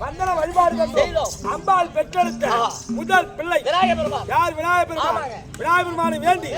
வந்தன வழிபாடு அம்பாள் பெற்றெடுத்த முதல் பிள்ளை. யார் விநாயகர் பெருமான்? விநாயகர் பெருமானை வேண்டி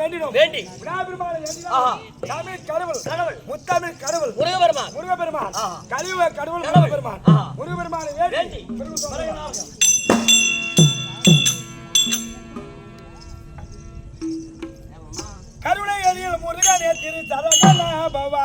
வேண்டிடும் வேண்டி. விடாபெருமானை கருணை அறியல் முருகனே திரு தரகலாபவா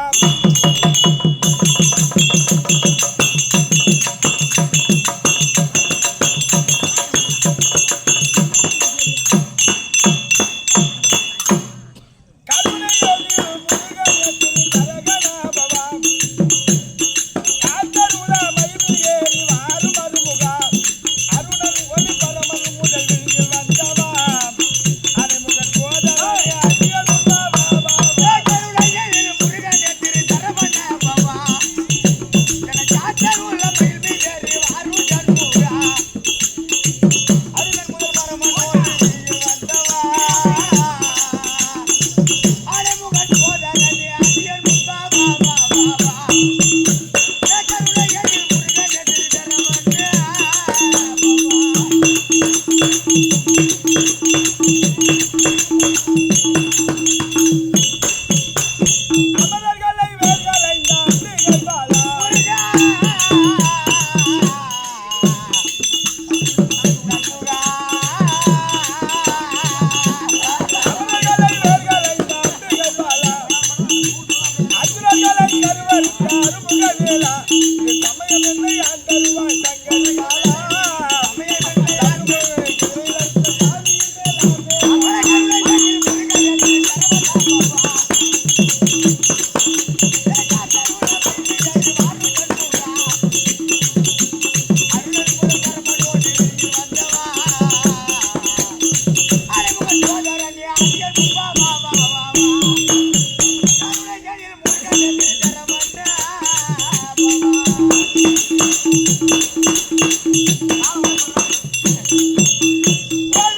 Olha!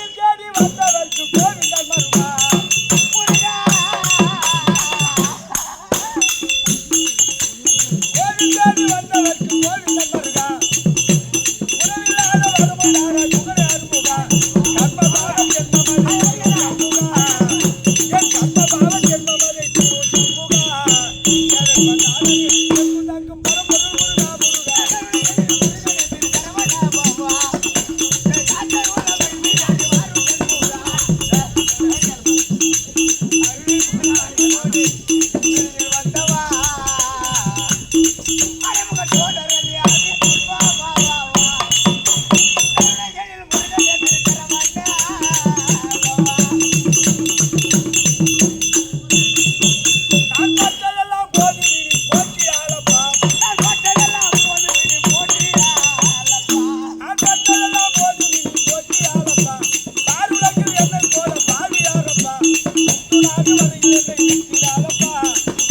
உத்துணாது வருகிற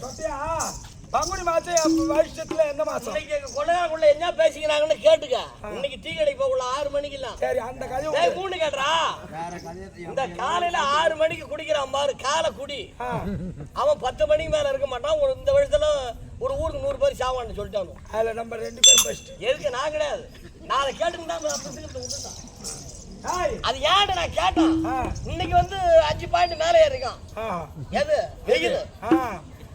சத்யா பங்குனி மாசம் வருஷத்துல எந்த மாசம் இன்னைக்கு கொள்ளகாரக்குள்ள என்ன பேசிக்கிறாங்கன்னு கேட்டுக்க. இன்னைக்கு டீ கடைக்கு போகல ஆறு மணிக்கெல்லாம் சரி அந்த கதை டேய் உண்டு. மூணு கேட்டுறா இந்த காலையில ஆறு மணிக்கு குடிக்கிறான் பாரு காலை குடி. அவன் பத்து மணிக்கு மேல இருக்க மாட்டான். ஒரு இந்த வருஷத்துல ஒரு ஊருக்கு நூறு பேர் சாவான்னு சொல்லிட்டானு. அதுல நம்ம ரெண்டு பேரும் ஃபர்ஸ்ட் எதுக்கு நான் கிடையாது. நாளை. ஹாய் அது ஏன்டா நான் கேட்டேன்? ஆ. இன்னைக்கு வந்து அஞ்சு பாயிண்ட் மேலே ஏறிக்கான் ஆ. எது? வெயில். ஆ.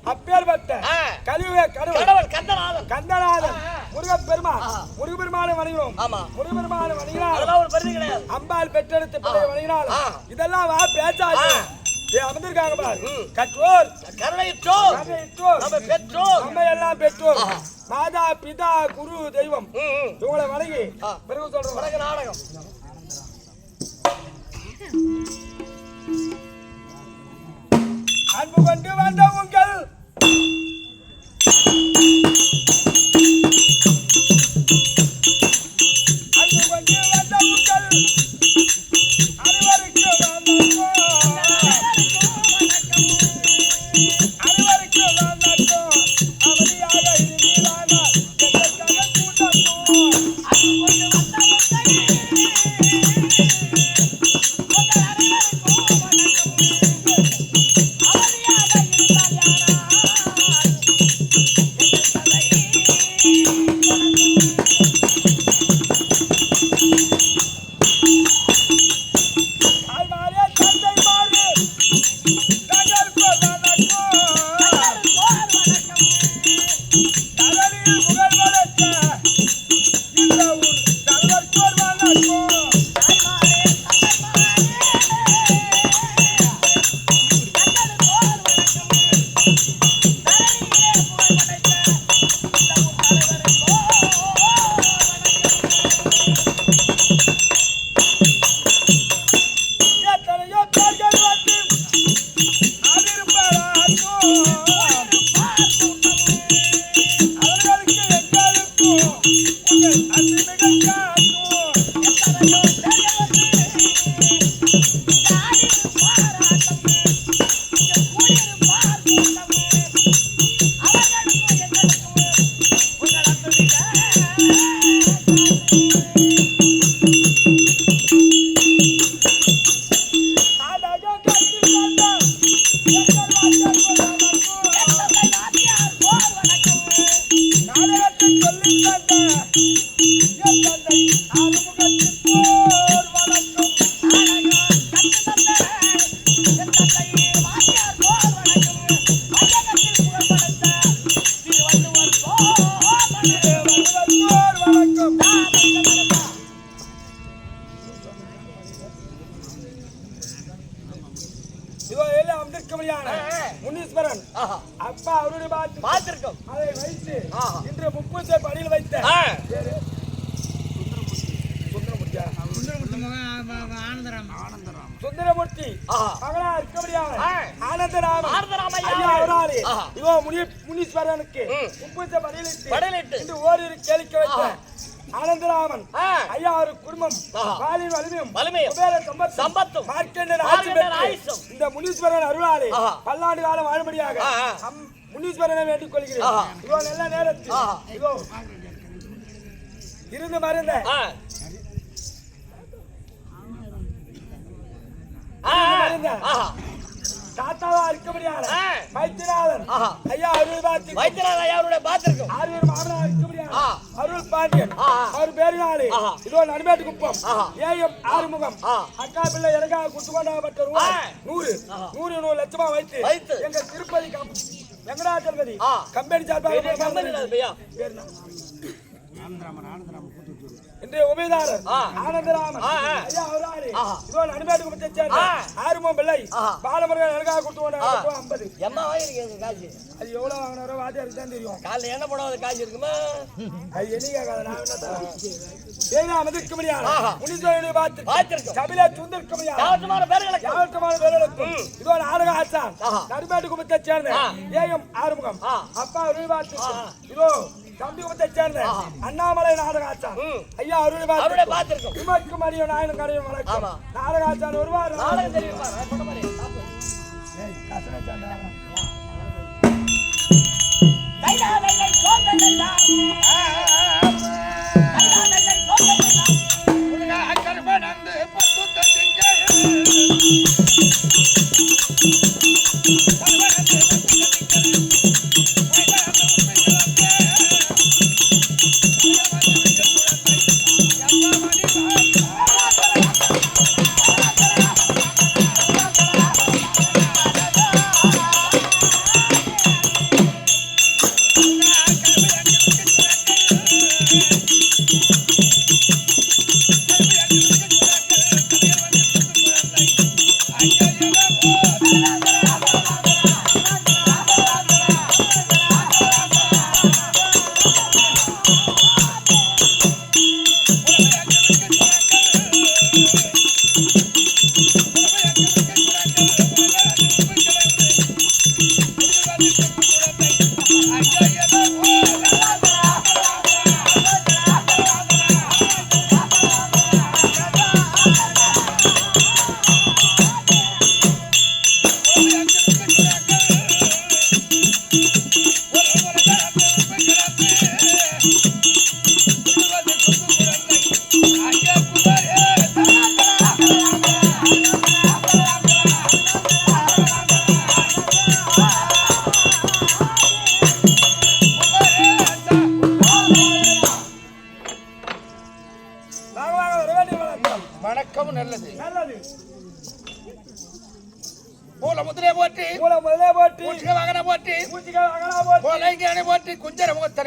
அப்பேற்பட்ட. கலியுக கடவுள் கந்தநாதன். கந்தநாதன். முருகப்பெருமானை. வணங்கினோம் ஆமா. முருகப்பெருமானை வணங்கினால் அதெல்லாம் ஒரு பெருமை கிடையாது. அம்பாள் பெற்றெடுத்த பிள்ளை. வணங்கினால். இதெல்லாம் வா பேச்சாச்சு. அமர்ந்திருக்காங்க பார். கற்றோர். கருணையற்றோர். நம்ம பெற்றோர். நம்ம எல்லாம் பெற்றோர். மாதா பிதா குரு தெய்வம். இவங்களை வணங்கி. பிறகு சொல்றோம். வணக்க நாடகம். அன்பு கொண்டு வந்த உங்கள் Música பார்த்திருக்கோம் அதை வைத்து. இன்று முப்பூசை படியில் வைத்த? சுந்தரமூர்த்தி. மகளா இருக்கபடியாக. இவோ முனி முனீஸ்வரனுக்கு ம். முப்பூசை படியிலிட்டு படியிலிட்டு. இன்று ஓரிரு கேளிக்கை வைத்த. ஆனந்தராமன். ஐயா ஒரு குடும்பம். பாலின் வலிமையும் வலிமையும். சம்பத்தும் சம்பத்தும். ஆயுசும். இந்த முனீஸ்வரன் அருளாலே. பல்லாண்டு காலம் வாழும்படியாக முனீஸ்வரனை வேண்டிக் கொள்கிறேன். இதோ நல்ல நேரத்தில். இதோ இருந்து மருந்த தாத்தாவா இருக்கபடியாக ஆ. வைத்தியநாதன். ஐயா அருள் பார்த்து வைத்தியநாத ஐயாவுடைய பார்த்திருக்கோம் ஆறுவர் மாமனா இருக்கபடியாக ஆ. அருள் பாண்டியன். அவர் பேரினாலே ஆஹா. இதோ நடுமேட்டு குப்பம். ஏஎம் ஆறுமுகம். அக்கா பிள்ளை எனக்காக குத்து ரூபாய் ஆ. நூறு. நூறு நூறு லட்சமா வைத்து வைத்து. எங்க திருப்பதி வெங்கடாச்சலபதி. கம்பெனி சார்பாக கம்பெனி அது பையா பேர் என்ன? இன்றைய உபயதாரர். ஆனந்தராமன். ஐயா அவராரு. இதோ நடுமேட்டு குப்பத்தை சேர்ந்த ஆ. ஆறுமுகம் பிள்ளை. பாலமுருகன் குத்து கொண்டாப்பட்ட ஐம்பது. எம்மா வாங்கிருக்கீங்க காசு. அது எவ்வளவு வாங்கினாரோ வாத்தியாருக்கு தான் தெரியும். காலைல என்ன போடாத காசு இருக்குமா? அது என்னைக்கு கேட்காத, நான் என்ன தரேன்? நடுமேட்டு குப்பத்தைச் சேர்ந்த. ஏஎம் ஆறுமுகம். அப்பா. இதோ தம்பி குப்பத்தைச் சேர்ந்த. அண்ணாமலை. ஐயா அவருடைய பார்த்து, பார்த்திருக்கோம் இமக்கு மடியும் நாயனும் கடையும் வணக்கம். ஆமா. நாடக ஆசான் வருவார். நாடகம் தெரியுமா நான் சொன்ன மாதிரி சாப்பிடு.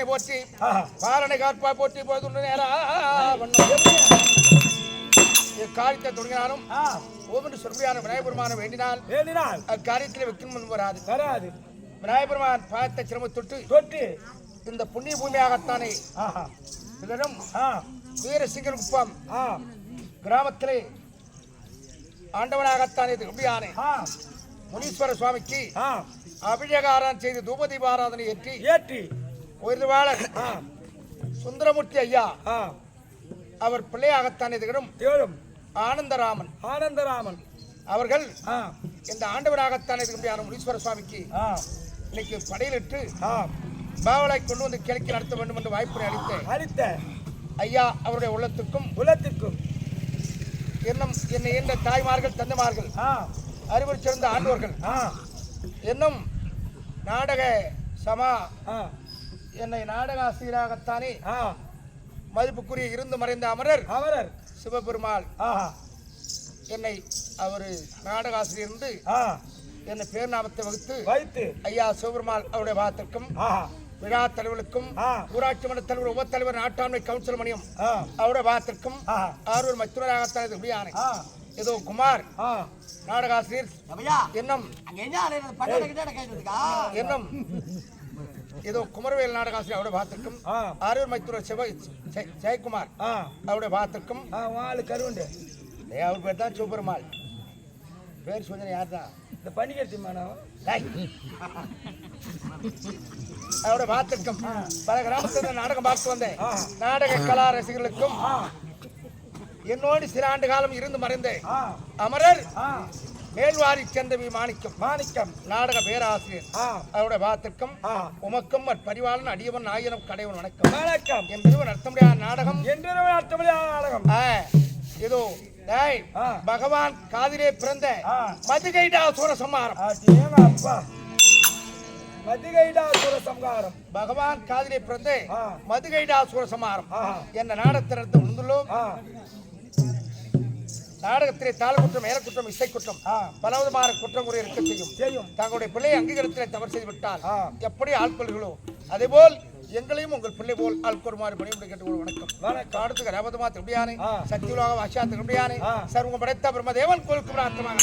முகத்தனை போற்றி. பாலனை காற்பா போற்றி போதுண்டு நேரா இக்காரியத்தை தொடங்கினாலும் ஆ, ஓமென்று சொல்லியான விநாயகபெருமான வேண்டினால் வேண்டினால் அக்காரியத்தில் வெக்கும் முன் வராது. வராது. விநாயகபெருமான் பார்த்த சிரம தொட்டு தொட்டு இந்த புண்ணிய பூமியாகத்தானே இதனும் வீரசிங்கர் குப்பம் கிராமத்திலே ஆண்டவனாகத்தானே திரும்பியானே ஆ. முனீஸ்வர சுவாமிக்கு ஆ. அபிஷேகாரம் செய்து தூபதீப ஆராதனை ஏற்றி ஏற்றி உயர்வாளர் சுந்தரமூர்த்தி ஐயா. அவர் பிள்ளையாகத்தானே திகழும். தேடும் ஆனந்தராமன். ஆனந்தராமன். அவர்கள் இந்த ஆண்டவராகத்தான் இருக்கக்கூடிய முனீஸ்வர சுவாமிக்கு இன்னைக்கு படையிலிட்டு பாவலை கொண்டு வந்து கிழக்கு நடத்த வேண்டும் என்று வாய்ப்பினை அளித்தேன். அளித்த. ஐயா அவருடைய உள்ளத்துக்கும் குலத்திற்கும் இன்னும் என்னை ஈன்ற தாய்மார்கள் தந்தைமார்கள் ஆ. அறிவு சிறந்த ஆண்டவர்கள் இன்னும் நாடக சமா என்னை நாடக ஆசிரியராகத்தானே ஆ. மதிப்புக்குரிய இருந்து மறைந்த அமரர் அமரர். சிவபெருமாள். ஆஹா என்னை அவர் நாடக ஆசிரியர் இருந்து என்னை பேர் நாமத்தை வகுத்து வைத்து. ஐயா சிவபெருமாள் அவருடைய பாகத்திற்கும் ஆஹா விழா தலைவர்களுக்கும் ஊராட்சி மன்ற தலைவர் உப தலைவர் நாட்டாண்மை கவுன்சில் மணியம் அவருடைய பாகத்திற்கும் ஆஹா ஆரூர் மத்துவராகத்தான் இது முடியானை ஏதோ குமார் ஆ. நாடகாசிரியர் என்னும் என்னும் ஏதோ குமரவேல் நாடகாசிரியர் அவருடைய பாகத்திற்கும் ஆ. ஆரூர் மைத்துவர் சிவ ஜெய- ஜெயக்குமார் அவருடைய பாகத்திற்கும் ஆ வாழு கருவண்டு. அவர் பேர் தான் சிவபெருமாள். பேர் சொன்ன யார் தான் இந்த பண்டிகை மாணவன் அவருடைய பாத்திருக்கும் பல கிராமத்தில் நாடகம் பார்த்து வந்தேன். நாடக கலா ரசிகர்களுக்கும் என்னோடு சில ஆண்டு காலம் இருந்து மறைந்தேன். அமரர் மேல்வாரி சென்ற மாணிக்கம் மாணிக்கம் நாடக பேராசிரியர். அவருடைய பாத்திற்கும் ஆ. உமக்கும் பரிவாளன் அடியவன் நாயனம் கடைவன் வணக்கம். வணக்கம். என் நிறுவனம் நடத்த முடியாத நாடகம் என்று அர்த்தமொழி நாடகம். ஆ, இதோ டேய். பகவான் காதிலே பிறந்த ஆ. மதுகைடா சூரசம்மாரம் அடேங்க அப்பா மதிகைடா சுர சம்ஹாரம். பகவான் காதிலே பிறந்த ஆ. மதுகைடா சூரசம்மாரம் ஆ. என்ற நாடகத்தினத்தை உண்டுள்ளோம் ஆ. நாடகத்திலே தாளக்குற்றம் மேலக்குற்றம் இசைக்குற்றம் ஆ. பலவிதமான குற்றம் குறை இருக்க செய்யும். செய்யும். தங்களுடைய பிள்ளையை அங்கீகாரத்திலே தவறு செய்து விட்டால். எப்படி ஆட்கொள்களோ அதேபோல் எங்களையும் உங்கள் பிள்ளை போல் ஆட்கொள்மாறு பணியுடைய கேட்டு வணக்கம். வணக்கம். காடுத்துக்கு ரபதமா திரும்பியானே ஆ. சத்தியுலக வாஷா திரும்பியானே ஆ. சர்வம் படைத்த பிரம்மதேவன் கோலுக்கு பிரார்த்தமாக